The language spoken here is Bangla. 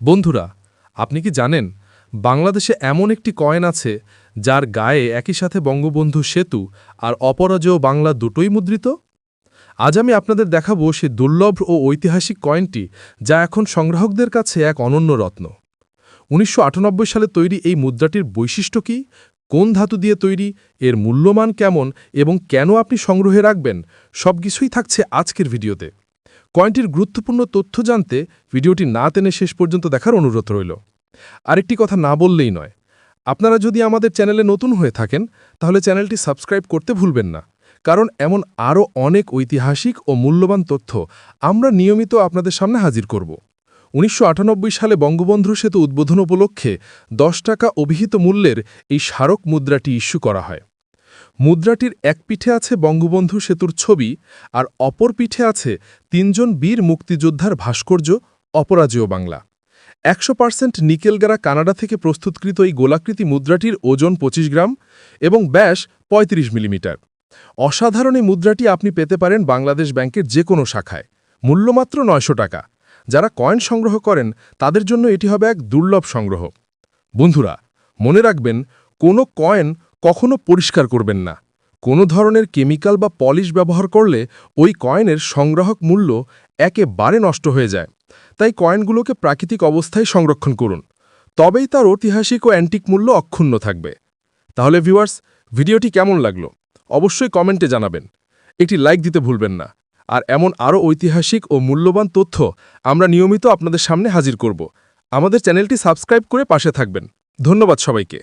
বন্ধুরা, আপনি কি জানেন, বাংলাদেশে এমন একটি কয়েন আছে যার গায়ে একই সাথে বঙ্গবন্ধু সেতু আর অপরাজেয় বাংলা দুটোই মুদ্রিত? আজ আমি আপনাদের দেখাবো সে দুর্লভ ও ঐতিহাসিক কয়েনটি যা এখন সংগ্রাহকদের কাছে এক অনন্য রত্ন। উনিশশো আটানব্বই সালে তৈরি এই মুদ্রাটির বৈশিষ্ট্য কি? কোন ধাতু দিয়ে তৈরি? এর মূল্যমান কেমন? এবং কেন আপনি সংগ্রহে রাখবেন? সবকিছুই থাকছে আজকের ভিডিওতে। কয়েনটির গুরুত্বপূর্ণ তথ্য জানতে ভিডিওটি না টেনে শেষ পর্যন্ত দেখার অনুরোধ রইল। আরেকটি কথা না বললেই নয়, আপনারা যদি আমাদের চ্যানেলে নতুন হয়ে থাকেন, তাহলে চ্যানেলটি সাবস্ক্রাইব করতে ভুলবেন না, কারণ এমন আরও অনেক ঐতিহাসিক ও মূল্যবান তথ্য আমরা নিয়মিত আপনাদের সামনে হাজির করব। উনিশশো আটানব্বই সালে বঙ্গবন্ধু সেতু উদ্বোধন উপলক্ষে দশ টাকা অভিহিত মূল্যের এই স্মারক মুদ্রাটি ইস্যু করা হয়। মুদ্রাটির এক পিঠে আছে বঙ্গবন্ধু সেতুর ছবি আর অপর পিঠে আছে তিনজন বীর মুক্তিযোদ্ধার ভাস্কর্য, অপরাজেয় বাংলা। একশো পার্সেন্ট নিকেলগারা কানাডা থেকে প্রস্তুতকৃত এই গোলাকৃতি মুদ্রাটির ওজন ২৫ গ্রাম এবং ব্যাস ৩৫ মিলিমিটার। অসাধারণ এই মুদ্রাটি আপনি পেতে পারেন বাংলাদেশ ব্যাংকের যে কোনো শাখায়। মূল্যমাত্র নয়শো টাকা। যারা কয়েন সংগ্রহ করেন, তাদের জন্য এটি হবে এক দুর্লভ সংগ্রহ। বন্ধুরা, মনে রাখবেন কোনো কয়েন কখনো পরিষ্কার করবেন না। কোনো ধরনের কেমিক্যাল বা পলিশ ব্যবহার করলে ওই কয়েনের সংগ্রাহক মূল্য একেবারে নষ্ট হয়ে যায়। তাই কয়েনগুলোকে প্রাকৃতিক অবস্থায় সংরক্ষণ করুন। তবেই তার ঐতিহাসিক ও অ্যান্টিক মূল্য অক্ষুণ্ণ থাকবে। তাহলে ভিউয়ার্স, ভিডিওটি কেমন লাগল? অবশ্যই কমেন্টে জানাবেন। একটি লাইক দিতে ভুলবেন না। আর এমন আরও ঐতিহাসিক ও মূল্যবান তথ্য আমরা নিয়মিত আপনাদের সামনে হাজির করব। আমাদের চ্যানেলটি সাবস্ক্রাইব করে পাশে থাকবেন। ধন্যবাদ সবাইকে।